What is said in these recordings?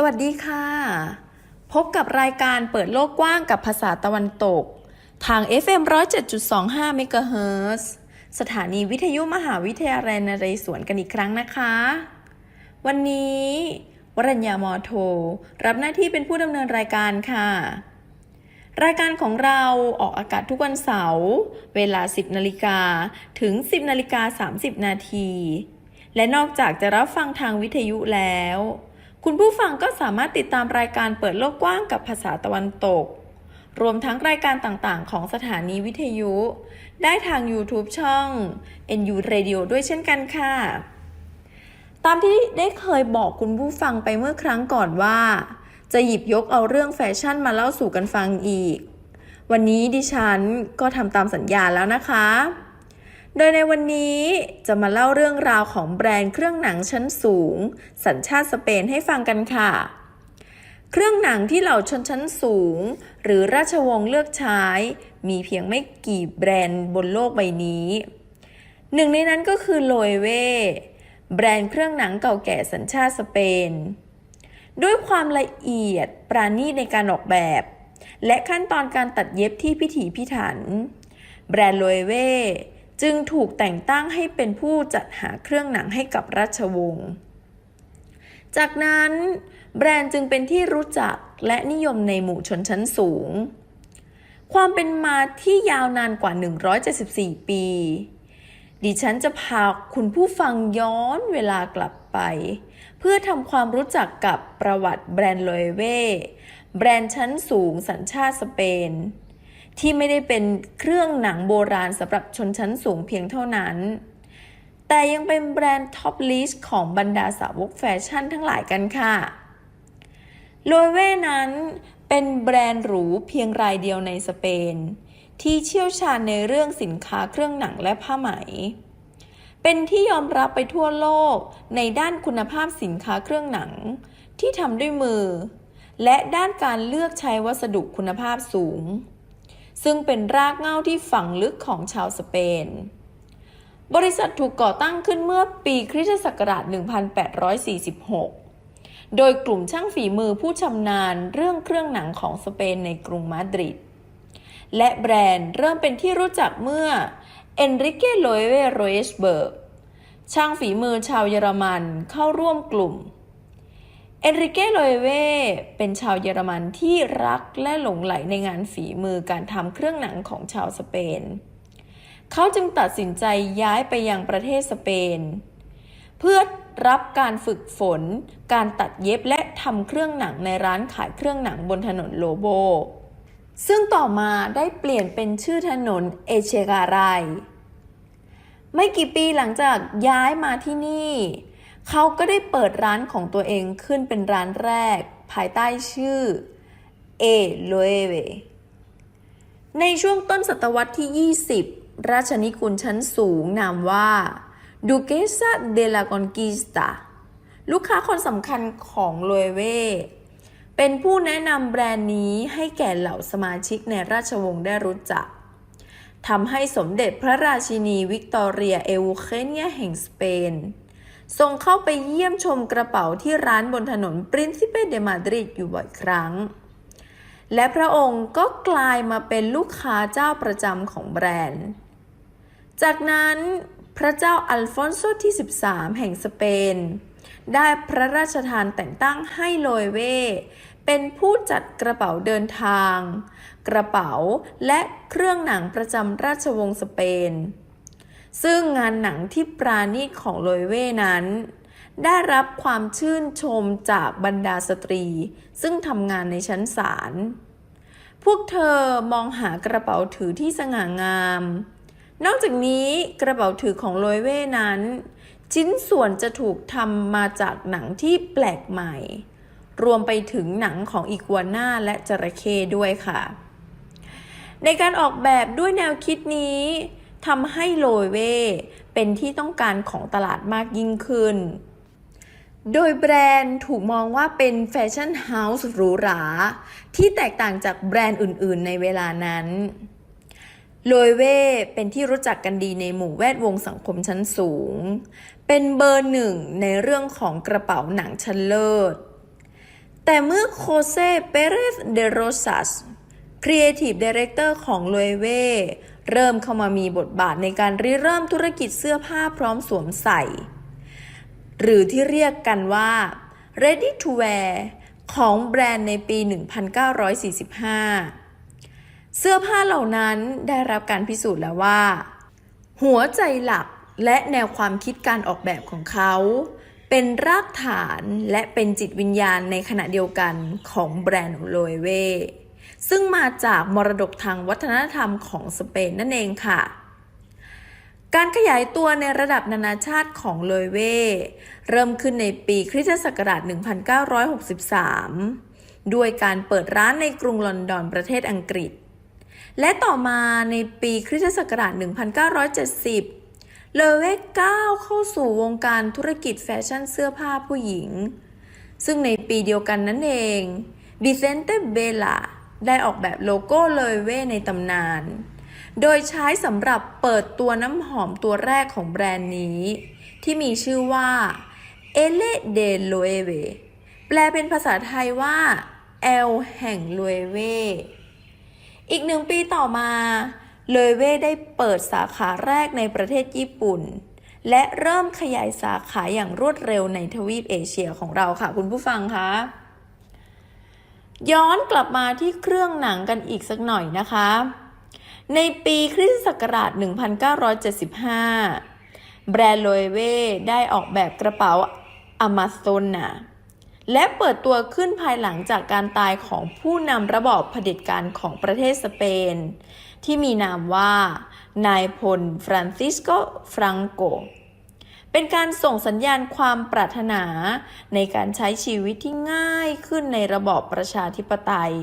สวัสดีค่ะ พบกับรายการเปิดโลกกว้างกับภาษาตะวันตก ทาง FM 107.25เมกะเฮิรต์สถานีวิทยุมหาวิทยาลัยนเรศวรกันอีกครั้งนะคะ วันนี้ วรัญญามอโท รับหน้าที่เป็นผู้ดำเนินรายการค่ะ รายการของเราออกอากาศทุกวันเสาร์เวลา 10นาฬิกาถึง 10นาฬิกา30นาทีและนอกจากจะรับฟังทางวิทยุแล้ว คุณผู้ฟังก็สามารถติดตามรายการเปิดโลกกว้างกับภาษาตะวันตก รวมทั้งรายการต่างๆ ของสถานีวิทยุ ได้ทาง YouTube ช่อง NU Radio ด้วยเช่นกันค่ะ ตามที่ได้เคยบอกคุณผู้ฟังไปเมื่อครั้งก่อนว่า จะหยิบยกเอาเรื่องแฟชั่นมาเล่าสู่กันฟังอีก วันนี้ดิฉันก็ทำตามสัญญาแล้วนะคะ โดยในวันนี้จะมาเล่าเรื่องราวของแบรนด์เครื่องหนังชั้นสูง สัญชาติสเปนให้ฟังกันค่ะ เครื่องหนังที่เหล่าชนชั้นสูง หรือราชวงศ์เลือกใช้ มีเพียงไม่กี่แบรนด์บนโลกใบนี้ หนึ่งในนั้นก็คือโลเวแบรนด์เครื่องหนังเก่าแก่สัญชาติสเปน ด้วยความละเอียดปราณีตในการออกแบบ และขั้นตอนการตัดเย็บที่พิถีพิถัน แบรนด์โลเว จึงถูกแต่งตั้งให้เป็นผู้จัดหาเครื่องหนังให้กับราชวงศ์ จากนั้นแบรนด์จึงเป็นที่รู้จักและนิยมในหมู่ชนชั้นสูง ความเป็นมาที่ยาวนานกว่า 174 ปี ดิฉันจะพาคุณผู้ฟังย้อนเวลากลับไป เพื่อทำความรู้จักกับประวัติแบรนด์โลเว แบรนด์ชั้นสูงสัญชาติสเปน ที่ไม่ได้เป็นเครื่องหนังโบราณสำหรับชนชั้นสูงเพียงเท่านั้น แต่ยังเป็นแบรนด์ท็อปลิสต์ของบรรดาสาวกแฟชั่นทั้งหลายกันค่ะโลเวนั้นเป็นแบรนด์หรูเพียงรายเดียวในสเปน ที่เชี่ยวชาญในเรื่องสินค้าเครื่องหนังและผ้าไหม เป็นที่ยอมรับไปทั่วโลกในด้านคุณภาพสินค้าเครื่องหนัง ที่ทำด้วยมือ และด้านการเลือกใช้วัสดุคุณภาพสูง ซึ่งเป็นรากเหง้าที่ฝังลึกของชาวสเปน บริษัทถูกก่อตั้งขึ้นเมื่อปีคริสตศักราช 1846 โดยกลุ่มช่างฝีมือผู้ชำนาญเรื่องเครื่องหนังของสเปนในกรุงมาดริด และแบรนด์เริ่มเป็นที่รู้จักเมื่อเอนริเกโลเวโรเอสเบิร์กช่างฝีมือชาวเยอรมันเข้าร่วมกลุ่ม เอนริเกโลเวเป็นชาวเยอรมันที่รักและหลงไหลในงานฝีมือการทำเครื่องหนังของชาวสเปน เขาจึงตัดสินใจย้ายไปยังประเทศสเปน เพื่อรับการฝึกฝน การตัดเย็บและทำเครื่องหนังในร้านขายเครื่องหนังบนถนนโลโบ ซึ่งต่อมาได้เปลี่ยนเป็นชื่อถนนเอเชการายไม่กี่ปีหลังจากย้ายมาที่นี่ เขาก็ได้เปิดร้านของตัวเองขึ้นเป็นร้านแรก ภายใต้ชื่อเอโลเอเวในช่วงต้นศตวรรษที่ 20 ราชนิกุลชั้นสูงนามว่าดูเกซาเดลากอนกิสตาลูกค้าคนสำคัญของโลเว เป็นผู้แนะนำแบรนด์นี้ให้แก่เหล่าสมาชิกในราชวงศ์ได้รู้จักทำให้สมเด็จพระราชินีวิกตอเรียเอวูเคเนียแห่งสเปน ทรงเข้าไปเยี่ยมชมกระเป๋าที่ร้านบนถนนปรินซิเปเดมาดริดอยู่บ่อยครั้ง และพระองค์ก็กลายมาเป็นลูกค้าเจ้าประจำของแบรนด์ จากนั้นพระเจ้าอัลฟอนโซที่ 13 แห่งสเปน ได้พระราชทานแต่งตั้งให้โลยเว เป็นผู้จัดกระเป๋าเดินทาง กระเป๋าและเครื่องหนังประจำราชวงศ์สเปน ซึ่งงานหนังที่ปราณีตของโลยเวนั้น ได้รับความชื่นชมจากบรรดาสตรี ซึ่งทำงานในชั้นศาล พวกเธอมองหากระเป๋าถือที่สง่างาม นอกจากนี้กระเป๋าถือของโลยเว่นั้น ชิ้นส่วนจะถูกทำมาจากหนังที่แปลกใหม่ รวมไปถึงหนังของอีกัวน่าและจระเข้ด้วยค่ะ ในการออกแบบด้วยแนวคิดนี้ ทำให้โลยเวเป็นที่ต้องการของตลาดมากยิ่งขึ้น โดยแบรนด์ถูกมองว่าเป็นแฟชั่นเฮาส์หรูหรา ที่แตกต่างจากแบรนด์อื่น ๆ ในเวลานั้นโลยเว่เป็นที่รู้จักกันดีในหมู่แวดวงสังคมชั้นสูง เป็นเบอร์หนึ่งในเรื่องของกระเป๋าหนังชั้นเลิศ แต่เมื่อโคเซเปเรสเดโรซัส Creative Director ของล o เว เริ่มเข้ามามีบทบาทในการริเริ่มธุรกิจเสื้อผ้าพร้อมสวมใส่ หรือที่เรียกกันว่า Ready to Wear ของแบรนด์ในปี 1945 เสื้อผ้าเหล่านั้นได้รับการพิสูจน์แล้วว่า หัวใจหลักและแนวความคิดการออกแบบของเขา เป็นรากฐานและเป็นจิตวิญญาณในขณะเดียวกันของแบรนด์โลเว ซึ่งมาจากมรดกทางวัฒนธรรมของสเปนนั่นเองค่ะ การขยายตัวในระดับนานาชาติของโลเว เริ่มขึ้นในปีคริสตศักราช 1963 ด้วยการเปิดร้านในกรุงลอนดอนประเทศอังกฤษ และต่อมาในปีคริสตศักราช 1970เลเวก้าวเข้าสู่วงการธุรกิจแฟชั่นเสื้อผ้าผู้หญิง ซึ่งในปีเดียวกันนั่นเองบิเซนเตเบลา ได้ออกแบบโลโก้เลเวในตำนาน โดยใช้สำหรับเปิดตัวน้ำหอมตัวแรกของแบรนด์นี้ ที่มีชื่อว่าเอเลเดโลเวแปลเป็นภาษาไทยว่าแอลแห่งโลเวอีกหนึ่งปีต่อมาเลเวได้เปิดสาขาแรกในประเทศญี่ปุ่น และเริ่มขยายสาขาอย่างรวดเร็วในทวีปเอเชียของเราค่ะคุณผู้ฟังคะ ย้อนกลับมาที่เครื่องหนังกันอีกสักหน่อยนะคะ ในปีคริสตศักราช 1975 แบรนด์โลเวได้ออกแบบกระเป๋าอามาโซนาและเปิดตัวขึ้นภายหลังจากการตายของผู้นำระบอบเผด็จการของประเทศสเปน ที่มีนามว่า นายพลฟรานซิสโก ฟรังโก เป็นการส่งสัญญาณความปรารถนา ในการใช้ชีวิตที่ง่ายขึ้นในระบอบประชาธิปไตย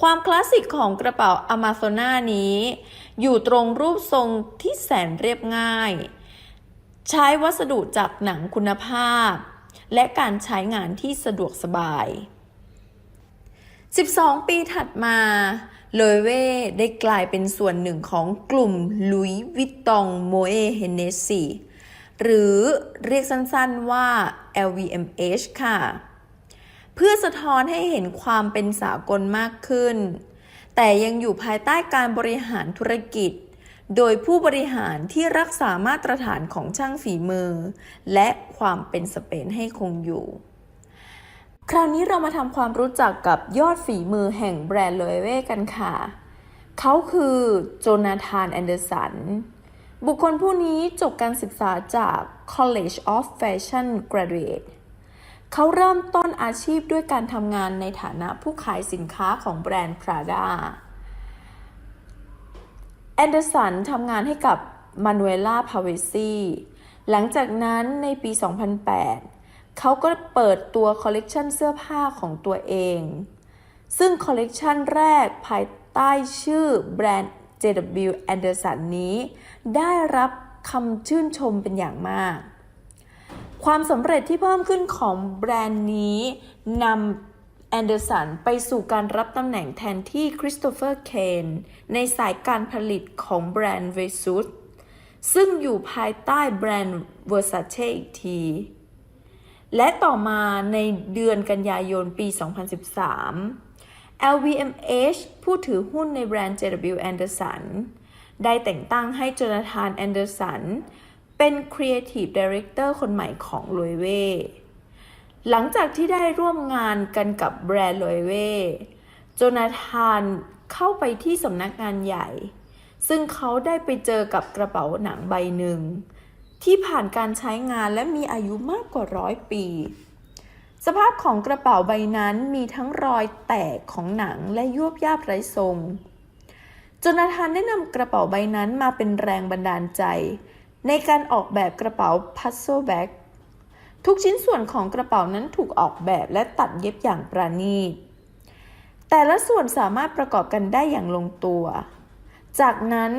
ความคลาสสิกของกระเป๋าอามาโซนานี้ อยู่ตรงรูปทรงที่แสนเรียบง่าย ใช้วัสดุจากหนังคุณภาพ และการใช้งานที่สะดวกสบาย 12 ปีถัดมาเลเว่ได้กลายเป็นส่วนหนึ่งของกลุ่มลุยวิตตองโมเอเฮเนซี หรือเรียกสั้นๆว่า LVMH ค่ะ เพื่อสะท้อนให้เห็นความเป็นสากลมากขึ้น แต่ยังอยู่ภายใต้การบริหารธุรกิจ โดยผู้บริหารที่รักษามาตรฐานของช่างฝีมือ และความเป็นสเปนให้คงอยู่ คราวนี้เรามาทำความรู้จักกับยอดฝีมือแห่งแบรนด์โลเวกันค่ะ เขาคือโจนาธานแอนเดอร์สัน บุคคลผู้นี้จบการศึกษาจาก College of Fashion Graduate เขาเริ่มต้นอาชีพด้วยการทำงานในฐานะผู้ขายสินค้าของแบรนด์ Prada แอนเดอร์สันทำงานให้กับมานูเอล่าพาเวซีหลังจากนั้นในปี 2008 เขาก็เปิดตัวคอลเลกชันเสื้อผ้าของตัวเอง ซึ่งคอลเลกชันแรกภายใต้ชื่อแบรนด์ JW Anderson นี้ ได้รับคำชื่นชมเป็นอย่างมาก ความสำเร็จที่เพิ่มขึ้นของแบรนด์นี้นำแอนเดอร์สันไปสู่การรับตำแหน่งแทนที่คริสโตเฟอร์เคนในสายการผลิตของแบรนด์เวซุสซึ่งอยู่ภายใต้แบรนด์ Versace อีกที และต่อมาในเดือนกันยายนปี 2013 LVMH ผู้ถือหุ้นในแบรนด์ JW Anderson ได้แต่งตั้งให้โจนาธานแอนเดอร์สัน เป็น Creative Director คนใหม่ของล o ยเว่หลังจากที่ได้ร่วมงานกันกับแบรนด์ล o ยเว่โจนาธานเข้าไปที่สำนักงานใหญ่ ซึ่งเขาได้ไปเจอกับกระเป๋าหนังใบหนึ่ง ที่ผ่านการใช้งานและมีอายุมากกว่าร้อยปี สภาพของกระเป๋าใบนั้นมีทั้งรอยแตกของหนังและยวบยาบไร้ทรง จนาธานได้นำกระเป๋าใบนั้นมาเป็นแรงบันดาลใจ ในการออกแบบกระเป๋าพัซโซแบ็กทุกชิ้นส่วนของกระเป๋านั้นถูกออกแบบและตัดเย็บอย่างประณีต แต่ละส่วนสามารถประกอบกันได้อย่างลงตัว จากนั้น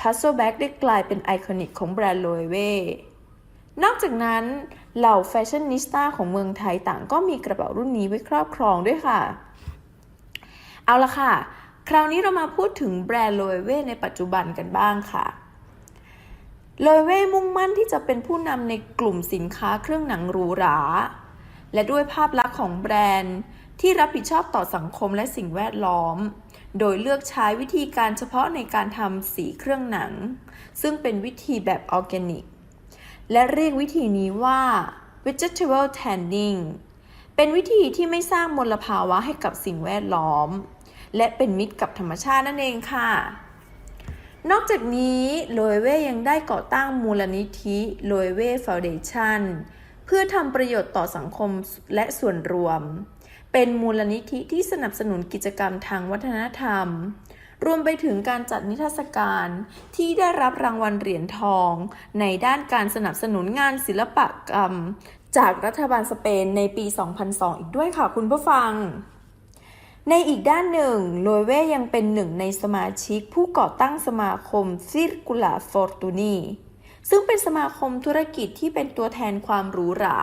พัซโซแบ็กได้กลายเป็นไอคอนิกของแบรนด์โลเวนอกจากนั้นเหล่าแฟชั่นนิสต้าของเมืองไทยต่างก็มีกระเป๋ารุ่นนี้ไว้ครอบครองด้วยค่ะ เอาละค่ะ คราวนี้เรามาพูดถึงแบรนด์โลเวในปัจจุบันกันบ้างค่ะโลเวมุ่งมั่นที่จะเป็นผู้นำในกลุ่มสินค้าเครื่องหนังหรูหรา และด้วยภาพลักษณ์ของแบรนด์ ที่รับผิดชอบต่อสังคมและสิ่งแวดล้อม โดยเลือกใช้วิธีการเฉพาะในการทำสีเครื่องหนัง ซึ่งเป็นวิธีแบบออร์แกนิก และเรียกวิธีนี้ว่า vegetable tanning เป็นวิธีที่ไม่สร้างมลภาวะให้กับสิ่งแวดล้อม และเป็นมิตรกับธรรมชาตินั่นเองค่ะ นอกจากนี้โลเวยังได้ก่อตั้งมูลนิธิโลเวฟ u n เดชันเพื่อทำประโยชน์ต่อสังคมและส่วนรวม เป็นมูลนิธิที่สนับสนุนกิจกรรมทางวัฒนธรรม รวมไปถึงการจัดนิทรรศการที่ได้รับรางวัลเหรียญทอง ในด้านการสนับสนุนงานศิลปกรรม จากรัฐบาลสเปนในปี 2002 อีกด้วยค่ะคุณผู้ฟัง ในอีกด้านหนึ่งโลเวยังเป็นหนึ่งในสมาชิกผู้ก่อตั้งสมาคม Circula Fortuny ซึ่งเป็นสมาคมธุรกิจที่เป็นตัวแทนความหรูหรา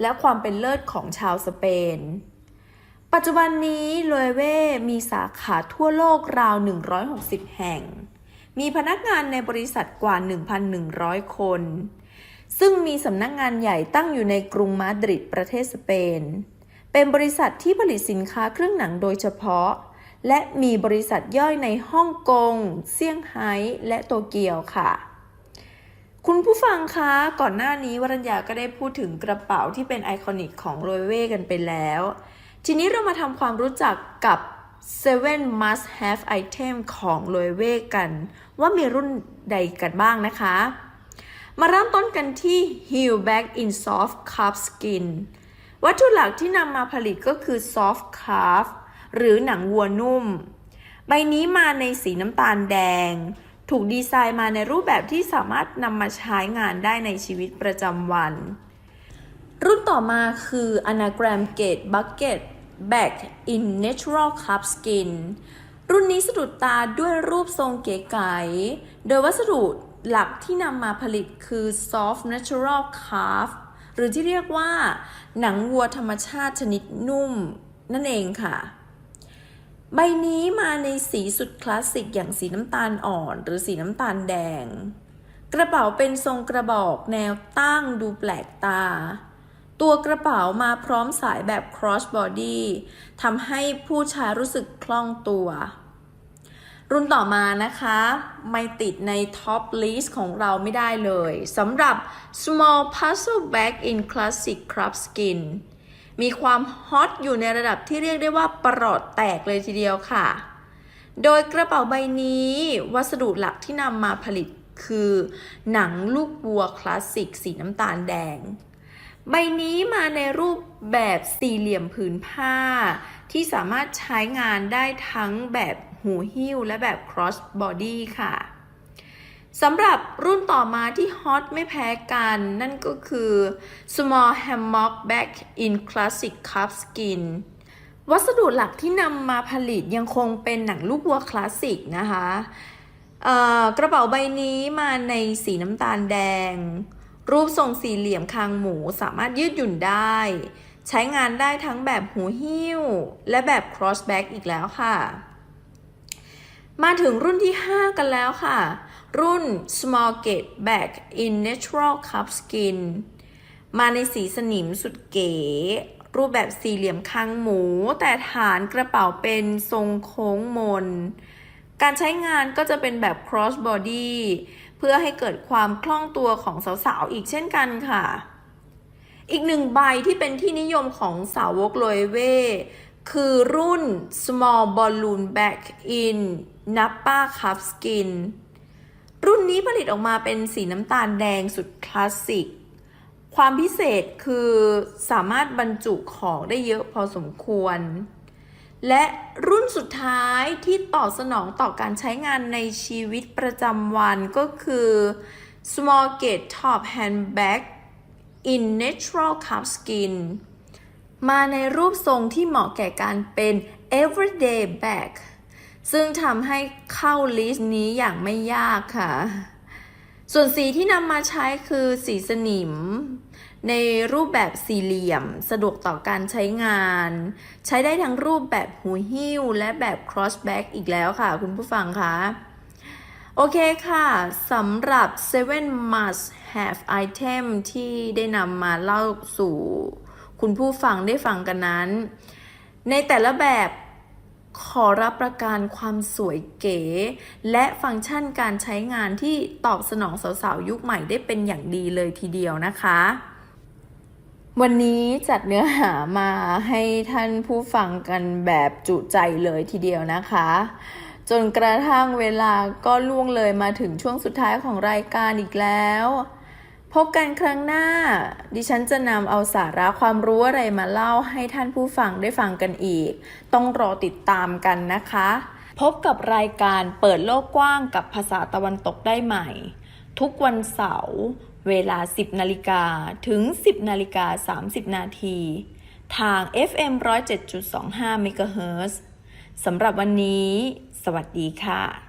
และความเป็นเลิศของชาวสเปน ปัจจุบันนี้โลเวมีสาขาทั่วโลกราว 160 แห่ง มีพนักงานในบริษัทกว่า 1,100 คน ซึ่งมีสำนักงานใหญ่ตั้งอยู่ในกรุงมาดริดประเทศสเปน เป็นบริษัทที่ผลิตสินค้าเครื่องหนังโดยเฉพาะ และมีบริษัทย่อยในฮ่องกง เซี่ยงไฮ้และโตเกียวค่ะ คุณผู้ฟังคะก่อนหน้านี้วรัญญาก็ได้พูดถึงกระเป๋าที่เป็นไอคอนิกของโรเว่กันไปแล้ว ทีนี้เรามาทำความรู้จักกับ 7 must have item ของโรเว่กัน ว่ามีรุ่นใดกันบ้างนะคะ มาเริ่มต้นกันที่ Heel Back in Soft Calf Skin วัตถุหลักที่นำมาผลิตก็คือ Soft Calf หรือหนังวัวนุ่ม ใบนี้มาในสีน้ำตาลแดง ถูกดีไซน์มาในรูปแบบที่สามารถนำมาใช้งานได้ในชีวิตประจำวัน รุ่นต่อมาคือ Anagram Gate Bucket Bag in Natural Calf Skin รุ่นนี้สะดุดตาด้วยรูปทรงเก๋ไก๋โดยวัสดุหลักที่นำมาผลิตคือ Soft Natural Calf หรือที่เรียกว่าหนังวัวธรรมชาติชนิดนุ่มนั่นเองค่ะ ใบนี้มาในสีสุดคลาสสิกอย่างสีน้ำตาลอ่อนหรือสีน้ำตาลแดง กระเป๋าเป็นทรงกระบอกแนวตั้งดูแปลกตา ตัวกระเป๋ามาพร้อมสายแบบ cross body ทำให้ผู้ใช้รู้สึกคล่องตัว รุ่นต่อมานะคะ ไม่ติดใน top list ของเราไม่ได้เลยสำหรับ small puzzle bag in classic crab skin มีความฮอตอยู่ในระดับที่เรียกได้ว่าประหลอดแตกเลยทีเดียวค่ะ โดยกระเป๋าใบนี้วัสดุหลักที่นำมาผลิตคือหนังลูกวัวคลาสสิกสีน้ำตาลแดง ใบนี้มาในรูปแบบสี่เหลี่ยมผืนผ้า ที่สามารถใช้งานได้ทั้งแบบ หูหิ้วและแบบ cross body ค่ะสำหรับรุ่นต่อมาที่ฮอตไม่แพ้กัน นั่นก็คือ small hammock bag in classic calf skin วัสดุหลักที่นำมาผลิตยังคงเป็นหนังลูกวัวคลาสสิกนะคะกระเป๋าใบนี้มาในสีน้ำตาลแดง รูปทรงสี่เหลี่ยมคางหมูสามารถยืดหยุ่นได้ ใช้งานได้ทั้งแบบหูหิ้ว และแบบ cross bag อีกแล้วค่ะ มาถึงรุ่นที่ 5 กันแล้วค่ะ รุ่น small gate bag in natural cup skin มาในสีสนิมสุดเก๋ รูปแบบสี่เหลี่ยมคางหมู แต่ฐานกระเป๋าเป็นทรงโค้งมน การใช้งานก็จะเป็นแบบ cross body เพื่อให้เกิดความคล่องตัวของสาวๆ อีกเช่นกันค่ะ อีกหนึ่งใบที่เป็นที่นิยมของสาวกโลเอเว คือรุ่น small balloon bag in nappa cup skin รุ่นนี้ผลิตออกมาเป็นสีน้ำตาลแดงสุดคลาสสิก ความพิเศษคือสามารถบรรจุของได้เยอะพอสมควร และรุ่นสุดท้ายที่ตอบสนองต่อการใช้งานในชีวิตประจำวันก็คือ small gate top handbag in natural calf skin มาในรูปทรงที่เหมาะแก่การเป็น everyday bag ซึ่งทำให้เข้าลิสต์นี้อย่างไม่ยากค่ะ ส่วนสีที่นำมาใช้คือสีสนิม ในรูปแบบสี่เหลี่ยม สะดวกต่อการใช้งาน ใช้ได้ทั้งรูปแบบหูหิ้ว และแบบ cross back อีกแล้วค่ะ คุณผู้ฟังคะโอเคค่ะสำหรับ 7 must have item ที่ได้นำมาเล่าสู่ คุณผู้ฟังได้ฟังกันนั้น ในแต่ละแบบขอรับประกันความสวยเก๋ และฟังก์ชันการใช้งานที่ตอบสนองสาวๆ ยุคใหม่ได้เป็นอย่างดีเลยทีเดียวนะคะ วันนี้จัดเนื้อหามาให้ท่านผู้ฟังกันแบบจุใจเลยทีเดียวนะคะ จนกระทั่งเวลาก็ล่วงเลยมาถึงช่วงสุดท้ายของรายการอีกแล้ว พบกันครั้งหน้า ดิฉันจะนำเอาสาระความรู้อะไรมาเล่าให้ท่านผู้ฟังได้ฟังกันอีก ต้องรอติดตามกันนะคะ พบกับรายการเปิดโลกกว้างกับภาษาตะวันตกได้ใหม่ ทุกวันเสาร์เวลา 10นาฬิกาถึง 10นาฬิกา30 นาที ทาง FM 107.25เมกเฮิรตซ์สำหรับวันนี้ สวัสดีค่ะ